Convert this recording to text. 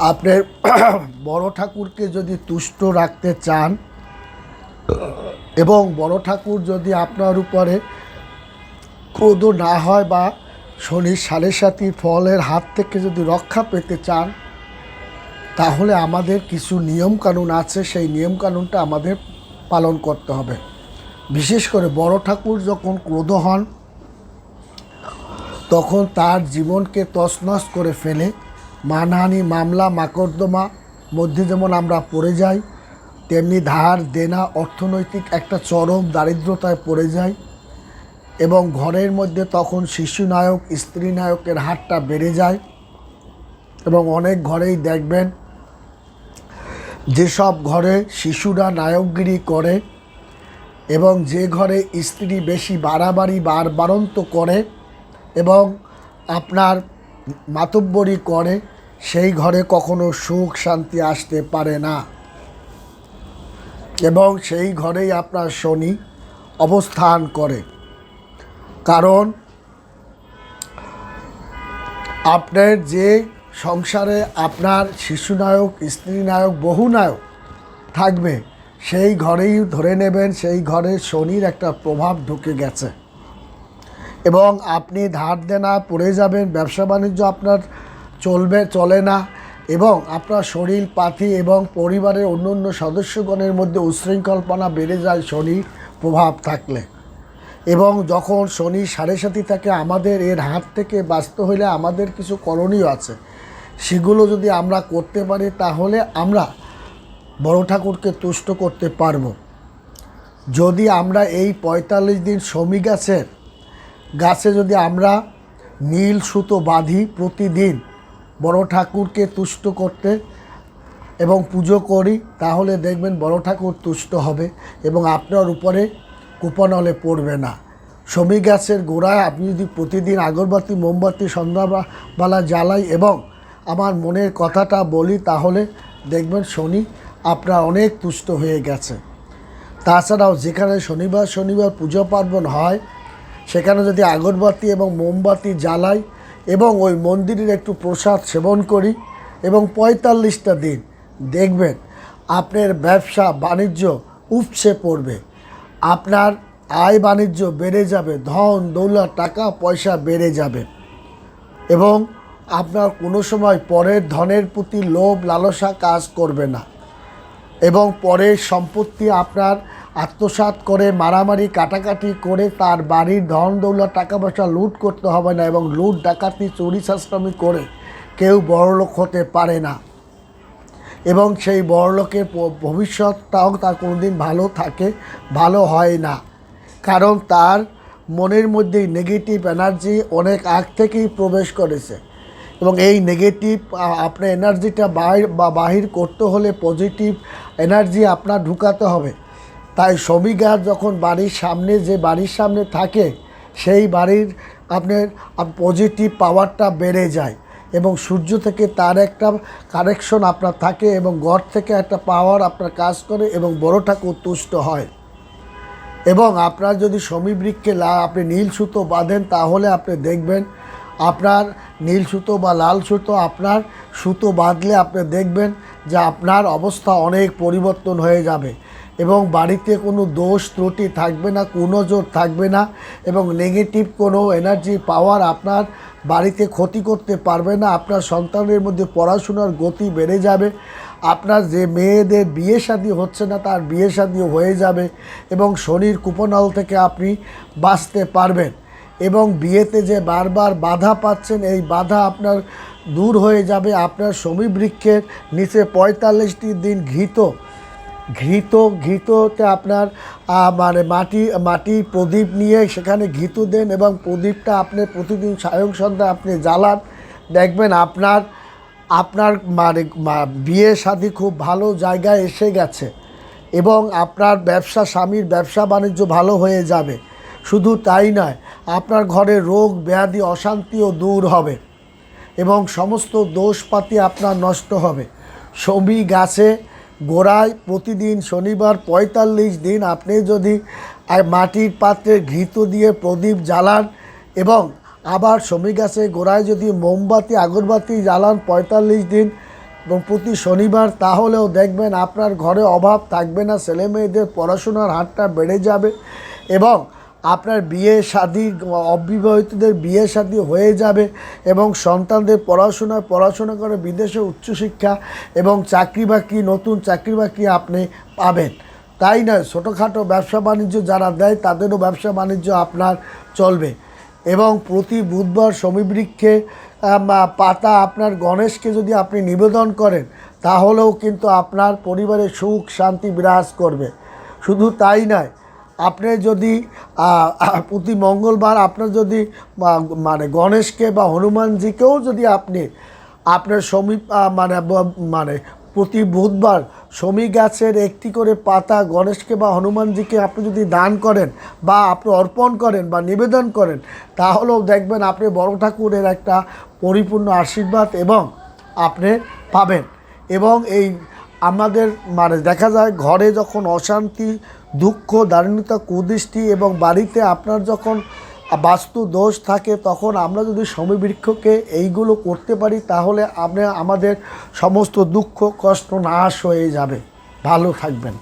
আপনার বড় ঠাকুরকে যদি তুষ্ট রাখতে চান এবং বড় ঠাকুর যদি আপনার উপরে ক্রোধ না হয় বা শনির সাড়ে সাথী ফলের হাত থেকে যদি রক্ষা পেতে চান, তাহলে আমাদের কিছু নিয়মকানুন আছে, সেই নিয়মকানুনটা আমাদের পালন করতে হবে। বিশেষ করে বড় ঠাকুর যখন ক্রোধ হন, তখন তার জীবনকে তছনছ করে ফেলে মানহানি, মামলা, মাকদ্দমা, মধ্যে যেমন আমরা পড়ে যাই, তেমনি ধার, দেনা, অর্থনৈতিক একটা চরম দারিদ্রতায় পড়ে যায় এবং ঘরের মধ্যে তখন শিশু নায়ক, স্ত্রী নায়কের হারটা বেড়ে যায় এবং অনেক ঘরেই দেখবেন যেসব ঘরে শিশুরা নায়কগিরি করে এবং যে ঘরে স্ত্রী বেশি বাড়াবাড়ি বার বারন্ত করে এবং আপনার মাতব্বরি করে, সেই ঘরে কখনো সুখ শান্তি আসতে পারে না। এবং সেই ঘরেই আপনার শনি অবস্থান করে। কারণ, আপনার যে সংসারে আপনার শিশু নায়ক, স্ত্রী নায়ক, বহু নায়ক থাকবে, সেই ঘরেই ধরে নেবেন, সেই ঘরে শনির একটা প্রভাব ঢুকে গেছে। এবং আপনি ধার দেনা পড়ে যাবেন, ব্যবসা বাণিজ্য আপনার চলবে, চলে না। এবং আপনার শরীর, পাতি এবং পরিবারের অন্য অন্য সদস্যগণের মধ্যে উশৃঙ্খলপনা বেড়ে যায় শনির প্রভাব থাকলে। এবং যখন শনি সাড়ে সাথী থাকে, আমাদের এর হাত থেকে বাঁচতে হলে আমাদের কিছু করণীয় আছে। সেগুলো যদি আমরা করতে পারি, তাহলে আমরা বড় ঠাকুরকে তুষ্ট করতে পারব। যদি আমরা এই পঁয়তাল্লিশ দিন শমী গাছের গাছে যদি আমরা নীল সুতো বাঁধি প্রতিদিন বড় ঠাকুরকে তুষ্ট করতে এবং পুজো করি, তাহলে দেখবেন বড় ঠাকুর তুষ্ট হবে এবং আপনার উপরে কুপনলে পড়বে না। শমী গাছের গোড়ায় আপনি যদি প্রতিদিন আগরবাতি, মোমবাতি, সন্ধ্যাবেলা জ্বালাই এবং আমার মনের কথাটা বলি, তাহলে দেখবেন শনি আপনার অনেক তুষ্ট হয়ে গেছে। তাছাড়াও যেখানে শনিবার শনিবার পুজো পার্বণ হয় সেখানে যদি আগরবাতি এবং মোমবাতি জ্বালাই এবং ওই মন্দিরের একটু প্রসাদ সেবন করি এবং পঁয়তাল্লিশটা দিন দেখবেন আপনার ব্যবসা বাণিজ্য উপসে পড়বে। আপনার আয় বাণিজ্য বেড়ে যাবে, ধন দৌলা টাকা, পয়সা বেড়ে যাবে এবং আপনার কোনো সময় পরের ধনের প্রতি লোভ, লালসা কাজ করবে না এবং পরের সম্পত্তি আপনার আত্মসাৎ করে, মারামারি কাটাকাটি করে তার বাড়ির ধন দৌলত টাকা পয়সা লুট করতে হবে না এবং লুট, ডাকাতি, চুরি শাস্ত্রমি করে কেউ বড়লোক হতে পারে না। এবং সেই বড়লোকের ভবিষ্যৎটাও তার কোনোদিন ভালো থাকে, ভালো হয় না। কারণ তার মনের মধ্যেই নেগেটিভ এনার্জি অনেক আগ থেকেই প্রবেশ করেছে। এবং এই নেগেটিভ আপনার এনার্জিটা বাহির, বা বাহির করতে হলে পজিটিভ এনার্জি আপনার ঢুকাতে হবে। তাই শ্রমিক যখন বাড়ির সামনে, যে বাড়ির সামনে থাকে, সেই বাড়ির আপনার পজিটিভ পাওয়ারটা বেড়ে যায় এবং সূর্য থেকে তার একটা কানেকশন আপনার থাকে এবং গড় থেকে একটা পাওয়ার আপনার কাজ করে এবং বড় ঠাকুর তুষ্ট হয়। এবং আপনার যদি শমী বৃক্ষে লা, আপনি নীল সুতো বাঁধেন, তাহলে আপনি দেখবেন আপনার নীল সুতো বা লাল সুতো, আপনার সুতো বাঁধলে আপনি দেখবেন যে আপনার অবস্থা অনেক পরিবর্তন হয়ে যাবে। এবং বাড়িতে কোনো দোষ ত্রুটি থাকবে না, কোনো জোর থাকবে না এবং নেগেটিভ কোনো এনার্জি পাওয়ার আপনার বাড়িতে ক্ষতি করতে পারবে না। আপনার সন্তানের মধ্যে পড়াশোনার গতি বেড়ে যাবে। আপনার যে মেয়েদের বিয়ে শাদী হচ্ছে না, তার বিয়ে শাদীও হয়ে যাবে এবং শনির কুপনল থেকে আপনি বাঁচতে পারবেন। এবং বিয়েতে যে বারবার বাধা পাচ্ছেন, এই বাধা আপনার দূর হয়ে যাবে। আপনার শমী বৃক্ষের নিচে পঁয়তাল্লিশটি দিন ঘৃত। ঘৃত, ঘৃততে আপনার মানে মাটি মাটি প্রদীপ নিয়ে সেখানে ঘৃত দেন এবং প্রদীপটা আপনি প্রতিদিন সায়ং সন্ধ্যা আপনি জ্বালান। দেখবেন আপনার আপনার মানে বিয়ে শাদী খুব ভালো জায়গায় এসে গেছে এবং আপনার ব্যবসা, স্বামীর ব্যবসা বাণিজ্য ভালো হয়ে যাবে। শুধু তাই নয়, আপনার ঘরে রোগ, ব্যাধি অশান্তিও দূর হবে এবং সমস্ত দোষপাতি আপনার নষ্ট হবে। ছবি গাছে গোড়ায় প্রতিদিন শনিবার পঁয়তাল্লিশ দিন আপনি যদি মাটির পাত্রে ঘৃত দিয়ে প্রদীপ জ্বালান এবং আবার শমী গাছে গোড়ায় যদি মোমবাতি, আগরবাতি জ্বালান পঁয়তাল্লিশ দিন এবং প্রতি শনিবার, তাহলেও দেখবেন আপনার ঘরে অভাব থাকবে না ছেলে মেয়েদের পড়াশোনার হারটা বেড়ে যাবে এবং আপনার বিয়ে শাদী, অবিবাহিতদের বিয়ে শাদী হয়ে যাবে এবং সন্তানদের পড়াশোনা পড়াশোনা করে বিদেশে উচ্চশিক্ষা এবং চাকরি বাকরি, নতুন চাকরি বাকরি আপনি পাবেন। তাই নয়, ছোটোখাটো ব্যবসা বাণিজ্য যারা দেয়, তাদেরও ব্যবসা বাণিজ্য আপনার চলবে। এবং প্রতি বুধবার সমীবৃক্ষে পাতা আপনার গণেশকে যদি আপনি নিবেদন করেন, তাহলেও কিন্তু আপনার পরিবারে সুখ, শান্তি বিরাজ করবে। শুধু তাই নয় আপনি যদি প্রতি মঙ্গলবার আপনার যদি মানে গণেশকে বা হনুমানজিকেও যদি আপনি, আপনার সমীপ মানে মানে প্রতি বুধবার সমী গাছের একটি করে পাতা গণেশকে বা হনুমানজিকে আপনি যদি দান করেন বা আপনি অর্পণ করেন বা নিবেদন করেন, তাহলেও দেখবেন আপনি বড় ঠাকুরের একটা পরিপূর্ণ আশীর্বাদ এবং আপনি পাবেন। এবং এই আমাদের মানে দেখা যায় ঘরে যখন অশান্তি, দুঃখ, দারিদ্রতা, কুদৃষ্টি এবং বাড়িতে আপনার যখন বাস্তু দোষ থাকে, তখন আমরা যদি সমবৃক্ষকে এইগুলো করতে পারি, তাহলে আপনি আমাদের সমস্ত দুঃখ, কষ্ট, নাশ হয়ে যাবে। ভালো থাকবেন।